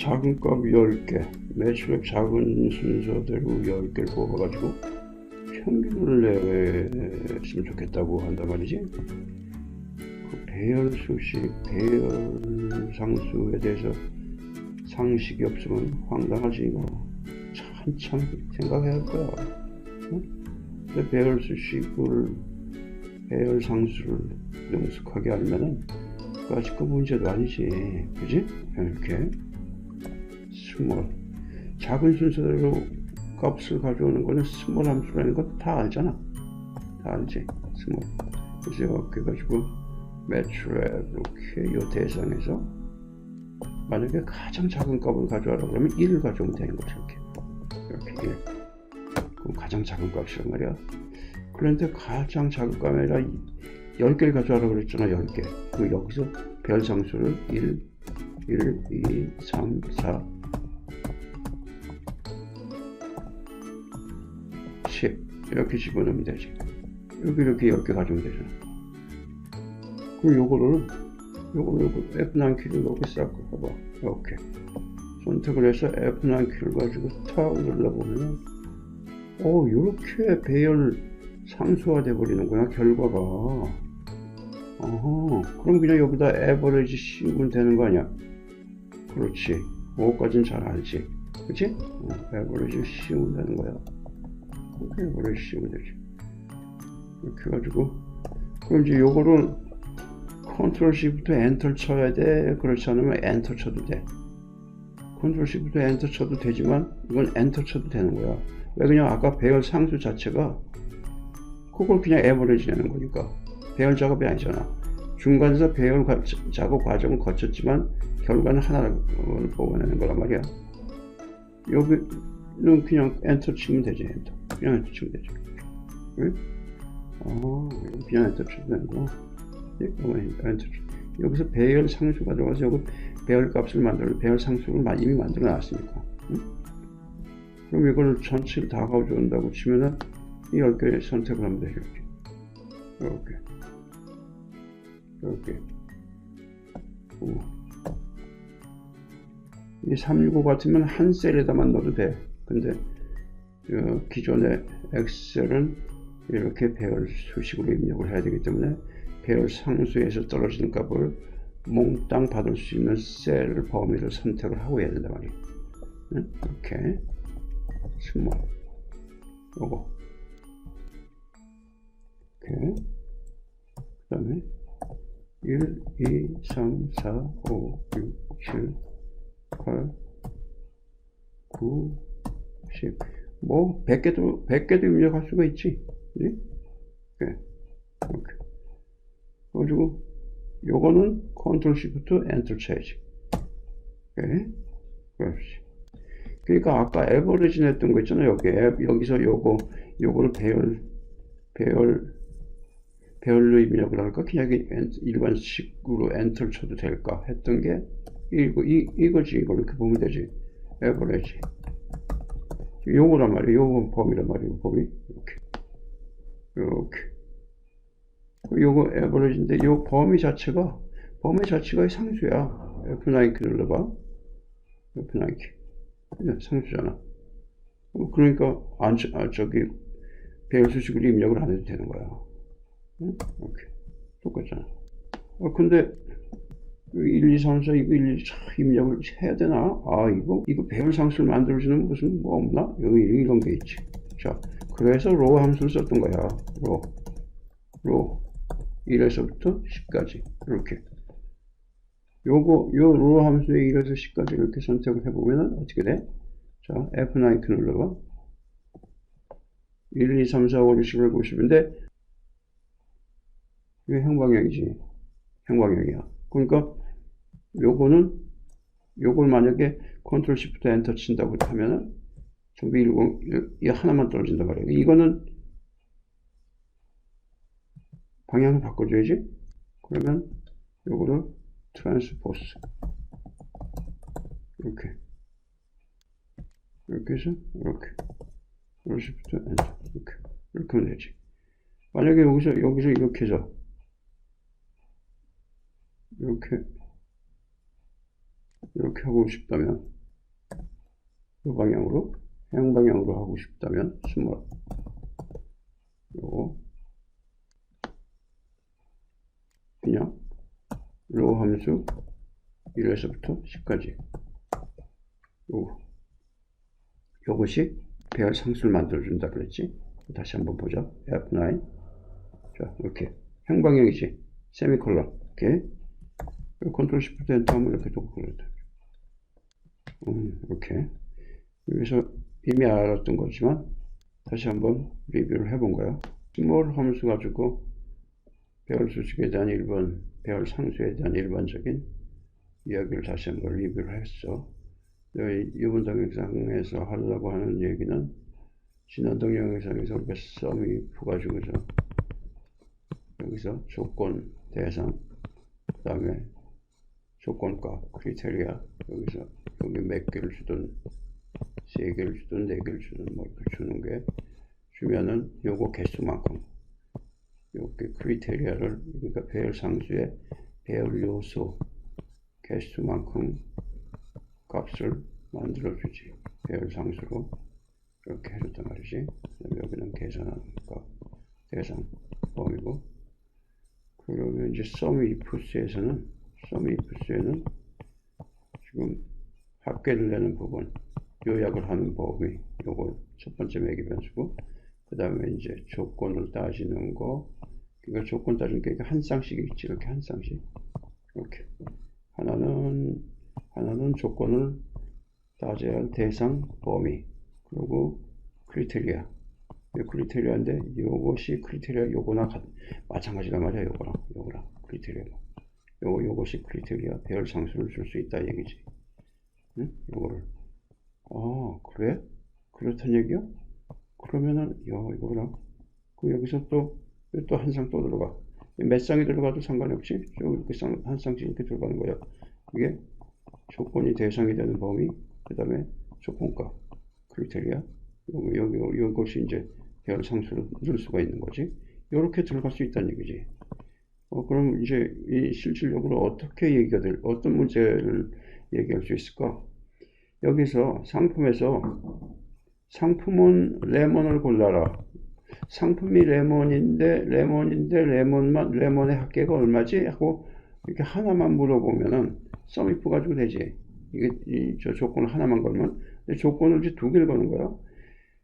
작은 값 10개, 매출액 작은 순서대로 10개를 뽑아가지고 평균을 내으면 좋겠다고 한단 말이지. 그 배열 수식, 배열 상수에 대해서 상식이 없으면 황당하지 이거. 한참 생각해야 할 거야. 응? 배열 수식을, 배열 상수를 능숙하게 알면은 아직 그 문제도 아니지. 그지? 이렇게. 스몰. 작은 순서대로 값을 가져오는 거는 스몰 함수라는 거 다 알잖아. 다 알지? 스몰. 그래서 이렇게 가지고 매출액 이렇게 이 대상에서 만약에 가장 작은 값을 가져와라 그러면 1을 가져오면 되는 거죠. 이렇게. 이렇게 1. 그럼 가장 작은 값이란 말이야. 그런데 가장 작은 값이 아니라 10개를 가져와라 그랬잖아. 10개. 그 여기서 별 상수를 1, 1, 2, 3, 4, 10 이렇게 집어넣으면 되지. 여기 이렇게 10개 가져오면 되잖아 그럼 요거를 요거를 요거 F9 키를 여기 싹 해봐. 이렇게. 선택을 해서 F9 키를 가지고 탁 눌러보면 어 요렇게 배열 상수화 돼 버리는구나 결과가. 어허 그럼 그냥 여기다 에버리지 씌우면 되는 거 아니야? 그렇지. 5까지는 잘 알지. 그치? 어, 에버리지 씌우면 되는 거야 오래 씌우면 되지. 이렇게 해가지고, 그럼 이제 요거를 컨트롤 시프트 엔터 쳐야 돼. 그렇지 않으면 엔터 쳐도 돼. 컨트롤 시프트 엔터 쳐도 되지만, 이건 엔터 쳐도 되는 거야. 왜 그냥 아까 배열 상수 자체가 그걸 그냥 에버리지 내는 거니까. 배열 작업이 아니잖아. 중간에서 배열 과- 작업 과정을 거쳤지만, 결과는 하나를 뽑아내는 거란 말이야. 여기는 그냥 엔터 치면 되지, 엔터. 엔터 치면 되죠. 응? 어, 엔터 치면 어, 엔터 치. 여기서 배열 상수가 들어가서 여기 배열 값을 만들어, 배열 상수를 마- 이미 만들어 놨으니까. 응? 그럼 이걸 전체를 다 가져온다고 치면은 이 10개 선택을 하면 되죠. 이렇게. 이렇게. 이렇게. 오. 이365 같으면 한 셀에다만 넣어도 돼. 근데 어, 기존의 엑셀은 이렇게 배열 수식으로 입력을 해야 되기 때문에 배열 상수에서 떨어지는 값을 몽땅 받을 수 있는 셀 범위를 선택을 하고 해야 된단 말이에요. 응? 이렇게 스몰 요거 이렇게 그 다음에 1, 2, 3, 4, 5, 6, 7, 8, 9, 10. 뭐, 100개도, 100개도 입력할 수가 있지. 예? 네? 이렇게. 그래가지고, 요거는 컨트롤 시프트 엔터 쳐야지. 예? 그렇지. 그러니까 아까 에버리지 냈던 거 있잖아요. 여기, 앱, 여기서 요거, 요거를 배열, 배열, 배열로 입력을 할까? 그냥 일반식으로 엔터를 쳐도 될까? 했던 게, 이거, 이, 이거지. 이걸 이렇게 보면 되지. 에버리지. 요거란 말이에요. 요거 범위란 말이에요. 범위. 이렇게. 이렇게. 요거 에버리지인데 요 범위 자체가 범위 자체가 상수야. F9 키 눌러봐. F9 키. 그냥 상수잖아. 어, 그러니까 안 쳐- 아, 저기 배열 수식을 입력을 안 해도 되는 거야. 응? 이렇게. 똑같잖아. 어, 근데 1, 2, 3, 4, 이거 1, 2, 차, 입력을 해야 되나? 아, 이거, 이거 배열 상수를 만들어주는 무슨 뭐 없나? 여기 이런 게 있지. 자, 그래서 로 함수를 썼던 거야. 로. 로. 1에서부터 10까지. 이렇게. 요거, 요 로 함수의 1에서 10까지 이렇게 선택을 해보면 어떻게 돼? 자, F9 키 눌러봐. 1, 2, 3, 4, 5, 6, 7, 8, 9, 10인데, 이게 행방형이지. 행방형이야. 그러니까, 요거는 요걸 만약에 컨트롤 시프트 엔터 친다고 하면은 전부 10, 이 하나만 떨어진단 말이에요. 이거는 방향을 바꿔줘야지. 그러면 요거를 트랜스포스. 이렇게. 이렇게 해서 이렇게. 컨트롤 시프트 엔터. 이렇게. 이렇게 하면 되지. 만약에 여기서 여기서 이렇게 해서. 이렇게 이렇게 하고 싶다면 이 방향으로 행 방향으로 하고 싶다면 스몰 요거. 그냥 로우 함수 1에서부터 10까지. 요 요것이 배열 상수를 만들어준다 그랬지? 다시 한번 보자 F9 자 이렇게. 행방향이지? 세미콜론. 이렇게 컨트롤 시프트 엔터 하면 이렇게 또 그랬다 음, 이렇게. 여기서 이미 알았던 거지만 다시 한번 리뷰를 해본 거예요. 스몰 함수 가지고 배열 수식에 대한 일반 배열 상수에 대한 일반적인 이야기를 다시 한번 리뷰를 했어. 이번 동영상에서 하려고 하는 얘기는 지난 동영상에서 우리가 썸이 가지고서 여기서 조건 대상 그 다음에 조건과 크리테리아 여기서 여기 몇 개를 주든 세 개를 주든 네 개를 주든 뭐 이렇게 주는 게 주면은 요거 개수만큼. 이렇게 크리테리아를 그러니까 배열 상수의 배열 요소 개수만큼 값을 만들어 주지. 배열 상수로 이렇게 해줬단 말이지. 여기는 계산하는 값 대상 범위고. 그러면 이제 sum ifs에서는 sum ifs에는 지금 합계를 내는 부분 요약을 하는 범위 요거 첫 번째 매기 변수고 그 다음에 이제 조건을 따지는 거. 그러니까 조건 따지는 게 한 쌍씩 있지 이렇게 한 쌍씩. 이렇게. 하나는 하나는 조건을 따져야 할 대상 범위 그리고 크리테리아. 이 크리테리아인데 이것이 크리테리아 요거나 마찬가지란 말이야 요거랑 요거랑 크리테리아가 요거 요것이 크리테리아 배열 상수를 줄 수 있다 얘기지. 응? 요거를. 아 그래? 그렇단 얘기야? 그러면은 야 이거랑 그 여기서 또 또 한 쌍 또 들어가. 몇 쌍이 들어가도 상관이 없지 이렇게 쌍, 한 쌍씩 이렇게 들어가는 거야. 이게 조건이 대상이 되는 범위 그 다음에 조건값 크리테리아. 여기 여기 이것이 이제 배열 상수로 넣을 수가 있는 거지. 이렇게 들어갈 수 있다는 얘기지 어, 그럼 이제 이 실질적으로 어떻게 얘기가 될 어떤 문제를 얘기할 수 있을까 여기서 상품에서 상품은 레몬을 골라라. 상품이 레몬인데 레몬인데 레몬만 레몬의 합계가 얼마지 하고 이렇게 하나만 물어보면은 썸이프 가지고 되지. 이게 이, 저 조건 하나만 걸면 조건을 이제 두 개를 거는 거야.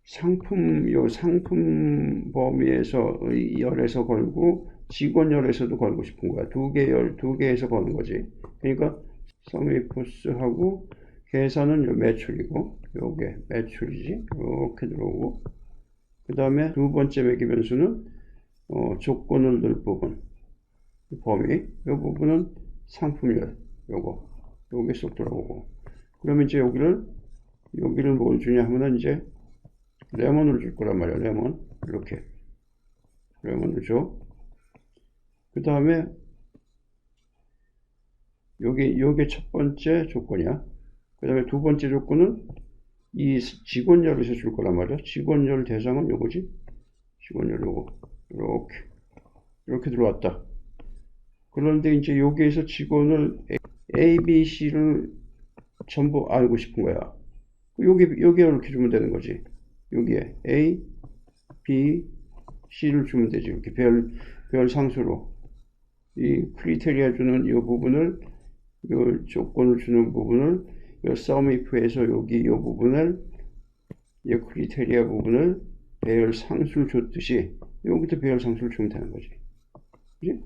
상품 요 상품 범위에서 열에서 걸고 직원 열에서도 걸고 싶은 거야. 두 개 열 두 개에서 거는 거지. 그러니까 썸이프스하고 계산은 요 매출이고 요게 매출이지. 이렇게 들어오고. 그 다음에 두 번째 매기 변수는 어, 조건을 넣을 부분. 범위. 이 부분은 상품열. 요거. 요게 쏙 들어오고. 그러면 이제 여기를 여기를 뭘 주냐 하면은 이제 레몬을 줄 거란 말이야. 레몬. 이렇게. 레몬을 줘 그 다음에 여기 요게 첫 번째 조건이야 그 다음에 두 번째 조건은 이 직원열에서 줄 거란 말이야. 직원열 대상은 요거지. 직원열 요거. 이렇게. 이렇게 들어왔다. 그런데 이제 여기에서 직원을 A, B, C를 전부 알고 싶은 거야. 여기, 여기에 이렇게 주면 되는 거지. 여기에 A, B, C를 주면 되지. 이렇게 별, 별 상수로. 이 크리테리아 주는 이 부분을, 이 조건을 주는 부분을 이 sumif에서 여기 이 부분을 이 크리테리아 부분을 배열 상수를 줬듯이 여기도 배열 상수를 주면 되는 거지. 그지?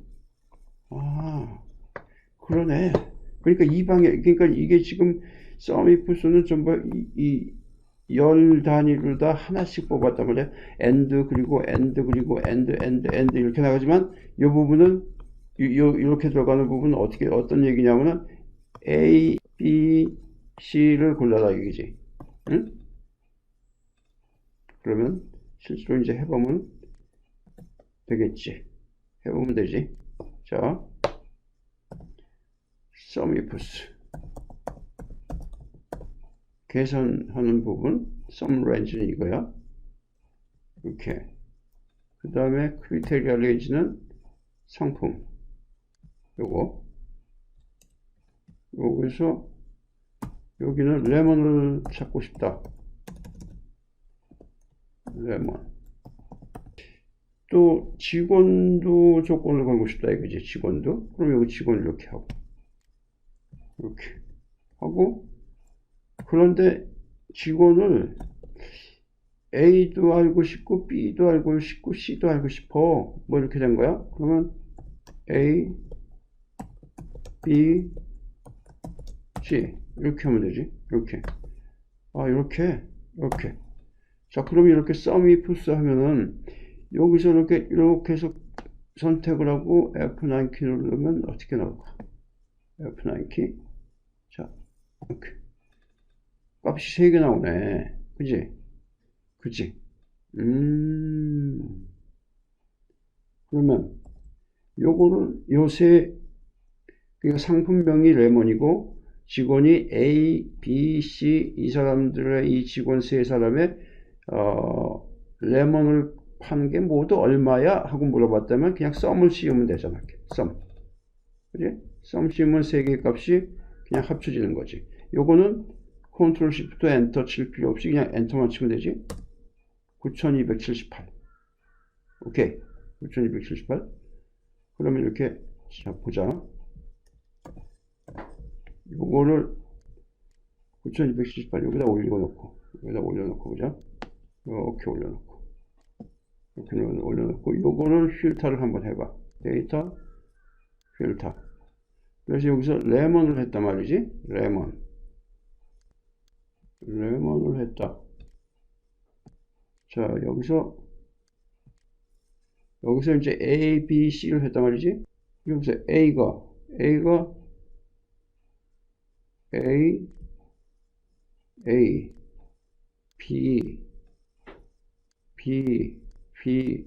아, 그러네. 그러니까 이 방에, 그러니까 이게 지금 sumif 수는 전부 이, 열 단위로 다 하나씩 뽑았단 말이야. end 그리고 end 그리고 end end end 이렇게 나가지만 이 부분은 이, 이렇게 들어가는 부분은 어떻게 어떤 얘기냐면은 A, B, C를 골라라 이기지. 응? 그러면 실수로 이제 해보면 되겠지. 해보면 되지. 자, sumifs 계산하는 부분 sum range는 이거야. 이렇게. 그 다음에 criteria range는 상품. 요거. 여기서 여기는 레몬을 찾고 싶다. 레몬. 또 직원도 조건을 걸고 싶다 이거지. 직원도. 그럼 여기 직원 이렇게 하고 이렇게 하고 그런데 직원을 A도 알고 싶고 B도 알고 싶고 C도 알고 싶어. 뭐 이렇게 된 거야? 그러면 A, B, C 이렇게 하면 되지. 이렇게. 아 이렇게 이렇게. 자 그럼 이렇게 sum if 하면은 여기서 이렇게 이렇게 해서 선택을 하고 F9 키 누르면 어떻게 나올까? F9 키. 자 이렇게. 값이 3개 나오네. 그지? 그지? 음. 그러면 요거를 요새 그러니까 상품명이 레몬이고 직원이 A, B, C 이 사람들의 이 직원 세 사람의 어, 레몬을 파는 게 모두 얼마야? 하고 물어봤다면 그냥 썸을 씌우면 되잖아. 썸. 그지? 썸 씌우면 세 개의 값이 그냥 합쳐지는 거지. 요거는 컨트롤 시프트 엔터 칠 필요 없이 그냥 엔터만 치면 되지. 9278. 오케이. 9278. 그러면 이렇게 자 보자. 요거를 9278 여기다 올려놓고 여기다 올려놓고 보자. 이렇게 올려놓고 이렇게 올려놓고 요거를 필터를 한번 해봐. 데이터 필터. 그래서 여기서 레몬을 했단 말이지. 레몬. 레몬을 했다. 자, 여기서 여기서 이제 A, B, C를 했단 말이지. 여기서 A가 A가 A, A, B, B, B,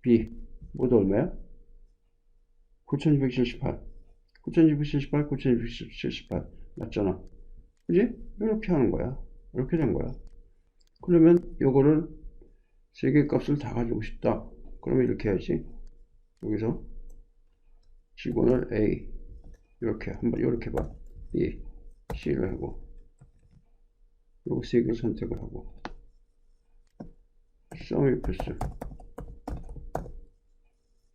B 모두 얼마야? 9278 9278, 9278 맞잖아. 그지? 이렇게 하는 거야. 이렇게 된 거야. 그러면 요거를 세 개 값을 다 가지고 싶다. 그러면 이렇게 해야지. 여기서 직원을 A 이렇게 한번 이렇게 봐. B C를 하고 요거 세개 선택을 하고 sum equals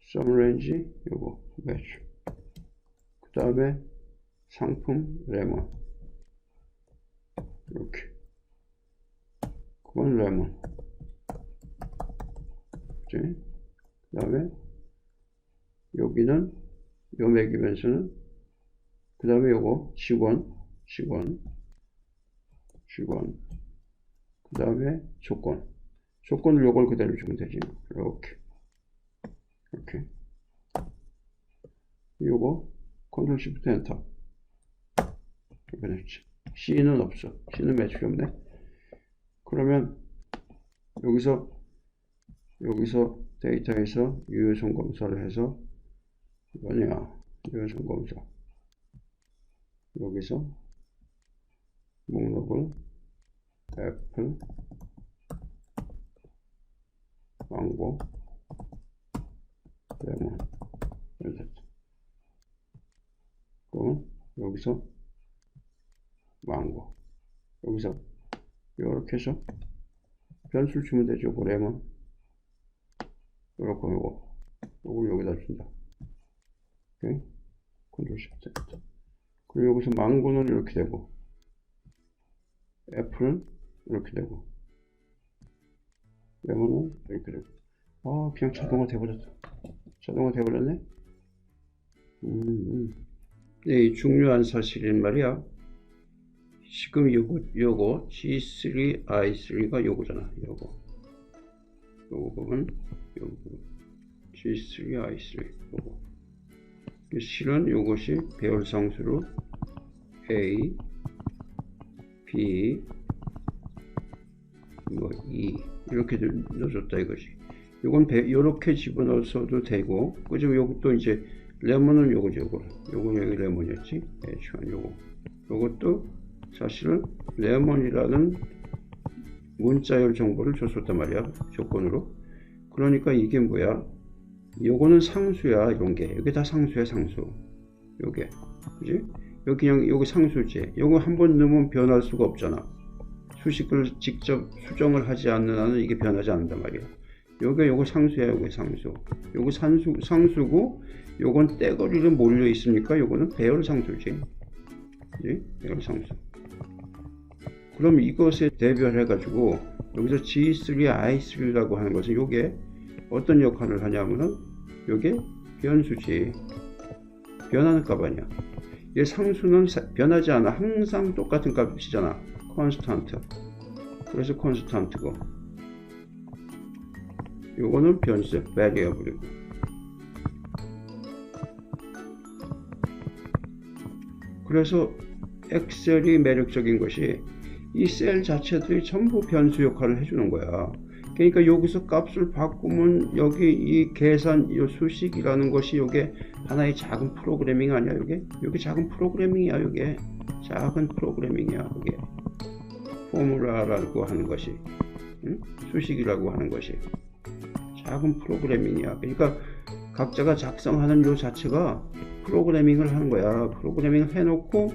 sum range 요거 match 그 다음에 상품 레몬. 이렇게. 그건 레몬. 그 다음에 여기는 요 매기면서는 그 다음에 요거 직원 직원 직원 그 다음에 조건. 조건을 요걸 그대로 주면 되지. 이렇게. 이렇게. 요거 컨트롤 시프트 엔터. 이렇게 됐지 C는 없어. C는 매출이 없네 그러면 여기서 여기서 데이터에서 유효성 검사를 해서 뭐냐? 유효성 검사. 여기서 목록을 애플 망고 레몬 이렇게 여기서 망고 여기서 이렇게 해서 변수를 주면 되죠. 그 레몬 이렇게 요거 요걸 여기다 준다. 오케이? 컨트롤 시프트 그리고 여기서 망고는 이렇게 되고 애플은 이렇게 되고 레몬은 이렇게 되고. 아 그냥 자동화 돼버렸어. 자동화 돼버렸네? 음, 음. 이 중요한 사실인 말이야. 지금 요거 요거 G3 I3가 요거잖아 요거. 요거 보면 요거 G3 I3 요거. 실은 요것이 배열 상수로 A B 뭐 E 이렇게 넣어줬다 이것이 요건 배, 요렇게 집어넣어도 되고 그죠? 요것도 이제 레몬은 요거죠 요거 요건 여기 레몬이었지? H1 요거. 요것도 사실은 레몬이라는 문자열 정보를 줬었단 말이야 조건으로. 그러니까 이게 뭐야? 요거는 상수야 이런 게. 이게 다 상수야 상수. 요게. 그지 여기 그냥 요거 상수지. 요거 한 번 넣으면 변할 수가 없잖아. 수식을 직접 수정을 하지 않는 한은 이게 변하지 않는단 말이야. 요게 요거 상수야, 요거 상수. 요거 산수, 상수고, 요건 떼거리로 몰려 있으니까 요거는 배열 상수지. 그지? 배열 상수. 그럼 이것에 대별해 가지고, 여기서 G3, I3라고 하는 것은 요게 어떤 역할을 하냐면은, 요게 변수지. 변하는 값 아니야. 이 상수는 사- 변하지 않아. 항상 똑같은 값이잖아. constant. 그래서 constant고. 요거는 변수, variable이고. 그래서 엑셀이 매력적인 것이 이 셀 자체들이 전부 변수 역할을 해주는 거야. 그러니까 여기서 값을 바꾸면 여기 이 계산 이 수식이라는 것이 요게 하나의 작은 프로그래밍 아니야 요게? 요게 작은 프로그래밍이야 요게. 작은 프로그래밍이야 요게. 포뮬라라고 하는 것이. 응? 수식이라고 하는 것이. 작은 프로그래밍이야. 그러니까 각자가 작성하는 요 자체가 프로그래밍을 하는 거야. 프로그래밍을 해놓고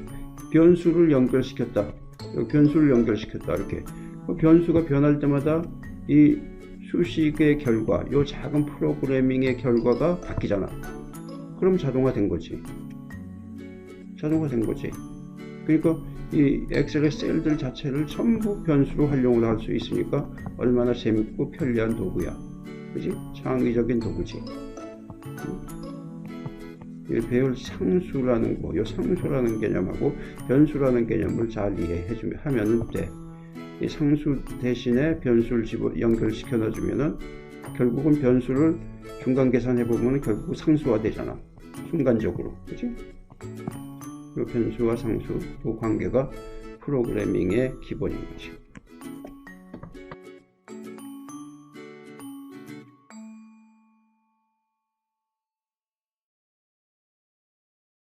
변수를 연결시켰다. 요 변수를 연결시켰다 이렇게. 그 변수가 변할 때마다 이 수식의 결과 요 작은 프로그래밍의 결과가 바뀌잖아 그럼 자동화 된 거지. 자동화 된 거지. 그러니까 이 엑셀의 셀들 자체를 전부 변수로 활용을 할 수 있으니까 얼마나 재밌고 편리한 도구야. 그지? 창의적인 도구지. 이 배열 상수라는 거, 요 상수라는 개념하고 변수라는 개념을 잘 이해해 주면 하면은 돼. 이 상수 대신에 변수를 집어 연결시켜 놔주면은 결국은 변수를 중간 계산해 보면 결국 상수화 되잖아. 순간적으로. 그치? 이 변수와 상수 그 관계가 프로그래밍의 기본인 거지.